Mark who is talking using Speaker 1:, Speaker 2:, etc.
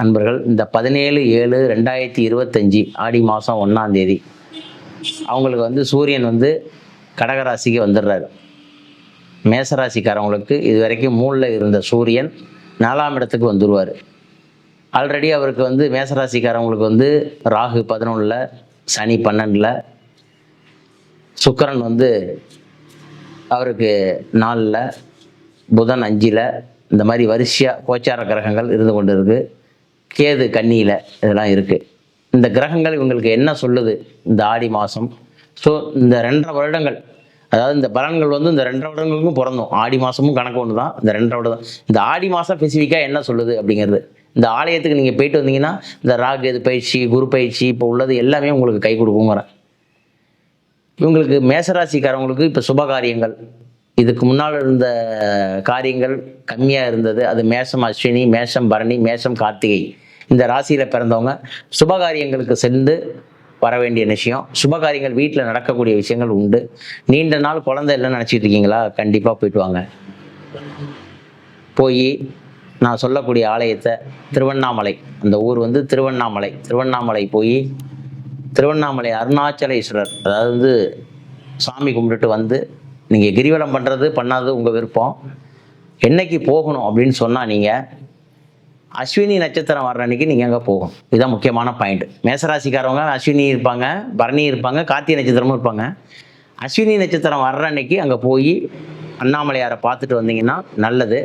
Speaker 1: அன்பர்கள் இந்த பதினேழு ஏழு ரெண்டாயிரத்தி இருபத்தஞ்சி ஆடி மாதம் ஒன்றாம் தேதி அவங்களுக்கு வந்து சூரியன் வந்து கடகராசிக்கு வந்துடுறாரு. மேசராசிக்காரவங்களுக்கு இது வரைக்கும் மூணில் இருந்த சூரியன் நாலாம் இடத்துக்கு வந்துடுவார் ஆல்ரெடி அவருக்கு வந்து மேசராசிக்காரவங்களுக்கு வந்து ராகு பதினொன்றில் சனி பன்னெண்டில் சுக்கிரன் வந்து அவருக்கு நாலில் புதன் அஞ்சில் இந்த மாதிரி வரிசையாக கோச்சார கிரகங்கள் இருந்து கொண்டு இருக்குது கேது கண்ணியில் இதெல்லாம் இருக்குது இந்த கிரகங்கள் இவங்களுக்கு என்ன சொல்லுது? இந்த ஆடி மாதம் ஸோ இந்த ரெண்டரை வருடங்கள் அதாவது இந்த பலன்கள் வந்து இந்த ரெண்டரை வருடங்களுக்கும் பிறந்தோம் ஆடி மாதமும் கணக்கு ஒன்று தான் இந்த ரெண்டரை வருடம் இந்த ஆடி மாதம் ஸ்பெசிஃபிக்காக என்ன சொல்லுது அப்படிங்கிறது. இந்த ஆலயத்துக்கு நீங்கள் போயிட்டு வந்தீங்கன்னா இந்த ராகு பயிற்சி குரு பயிற்சி இப்போ உள்ளது எல்லாமே உங்களுக்கு கை கொடுக்குங்கிறேன் இவங்களுக்கு மேசராசிக்காரவங்களுக்கு இப்போ சுபகாரியங்கள். இதுக்கு முன்னால் இருந்த காரியங்கள் கம்மியாக இருந்தது. அது மேஷம் அஸ்வினி மேஷம் பரணி மேஷம் கார்த்திகை. இந்த ராசியில் பிறந்தவங்க சுபகாரியங்களுக்கு சென்று வர வேண்டிய விஷயம் சுபகாரியங்கள் வீட்டில் நடக்கக்கூடிய விஷயங்கள் உண்டு. நீண்ட நாள் குழந்தை இல்லைன்னு நினச்சிட்டு இருக்கீங்களா? கண்டிப்பாக போயிட்டு வாங்க. போய் நான் சொல்லக்கூடிய ஆலயத்தை திருவண்ணாமலை அந்த ஊர் வந்து திருவண்ணாமலை. திருவண்ணாமலை போய் திருவண்ணாமலை அருணாச்சலேஸ்வரர் அதாவது வந்து சாமி கும்பிட்டுட்டு வந்து நீங்கள் கிரிவலம் பண்ணுறது பண்ணாதது உங்கள் விருப்பம். என்னைக்கு போகணும் அப்படின்னு சொன்னால் நீங்கள் அஸ்வினி நட்சத்திரம் வர்ற அன்னைக்கு நீங்கள் அங்கே போகும் இதுதான் முக்கியமான பாயிண்ட் மேசராசிக்காரவங்க அஸ்வினி இருப்பாங்க பரணி இருப்பாங்க கார்த்திகை நட்சத்திரமும் இருப்பாங்க. அஸ்வினி நட்சத்திரம் வர்ற அன்னைக்கு அங்கே போய் அண்ணாமலையாரை பார்த்துட்டு வந்தீங்கன்னா நல்லது.